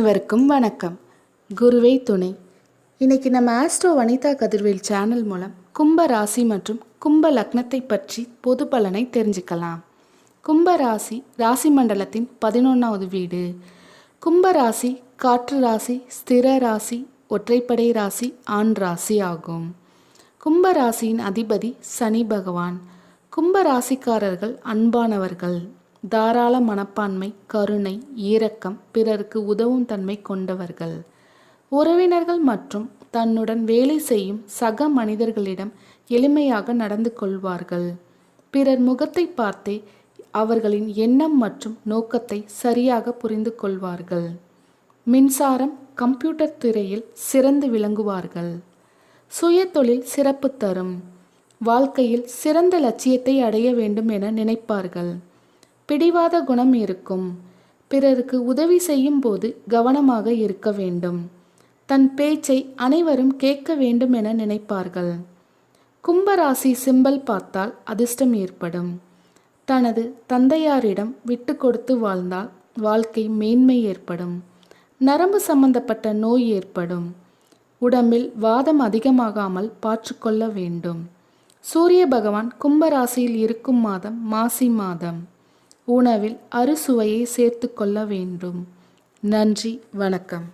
அனைவருக்கும் வணக்கம். குருவே துணை. இன்னைக்கு நம்ம ஆஸ்ட்ரோ வனிதா கதிர்வேல் சேனல் மூலம் கும்ப ராசி மற்றும் கும்ப லக்னத்தை பற்றி பொது பலனை தெரிஞ்சுக்கலாம். கும்ப ராசி ராசி மண்டலத்தின் பதினொன்றாவது வீடு. கும்ப ராசி காற்று ராசி ஸ்திர ராசி ஒற்றைப்படை ராசி ஆண் ராசி ஆகும். கும்ப ராசியின் அதிபதி சனி பகவான். கும்ப ராசிக்காரர்கள் அன்பானவர்கள். தாராள மனப்பான்மை கருணை இரக்கம் பிறருக்கு உதவும் தன்மை கொண்டவர்கள். உறவினர்கள் மற்றும் தன்னுடன் வேலை செய்யும் சக மனிதர்களிடம் எளிமையாக நடந்து கொள்வார்கள். பிறர் முகத்தை பார்த்தே அவர்களின் எண்ணம் மற்றும் நோக்கத்தை சரியாக புரிந்து கொள்வார்கள். மின்சாரம் கம்ப்யூட்டர் துறையில் சிறந்து விளங்குவார்கள். சுயதொழில் சிறப்பு தரும். வாழ்க்கையில் சிறந்த லட்சியத்தை அடைய வேண்டும் என நினைப்பார்கள். பிடிவாத குணம் இருக்கும். பிறருக்கு உதவி செய்யும் போது கவனமாக இருக்க வேண்டும். தன் பேச்சை அனைவரும் கேட்க வேண்டும் என நினைப்பார்கள். கும்பராசி சிம்பல் பார்த்தால் அதிர்ஷ்டம் ஏற்படும். தனது தந்தையாரிடம் விட்டு கொடுத்து வாழ்ந்தால் வாழ்க்கை மேன்மை ஏற்படும். நரம்பு சம்பந்தப்பட்ட நோய் ஏற்படும். உடம்பில் வாதம் அதிகமாகாமல் பார்த்துக்கொள்ள வேண்டும். சூரிய பகவான் கும்பராசியில் இருக்கும் மாதம் மாசி மாதம். உணவில் அறுசுவையை சேர்த்து கொள்ள வேண்டும். நன்றி வணக்கம்.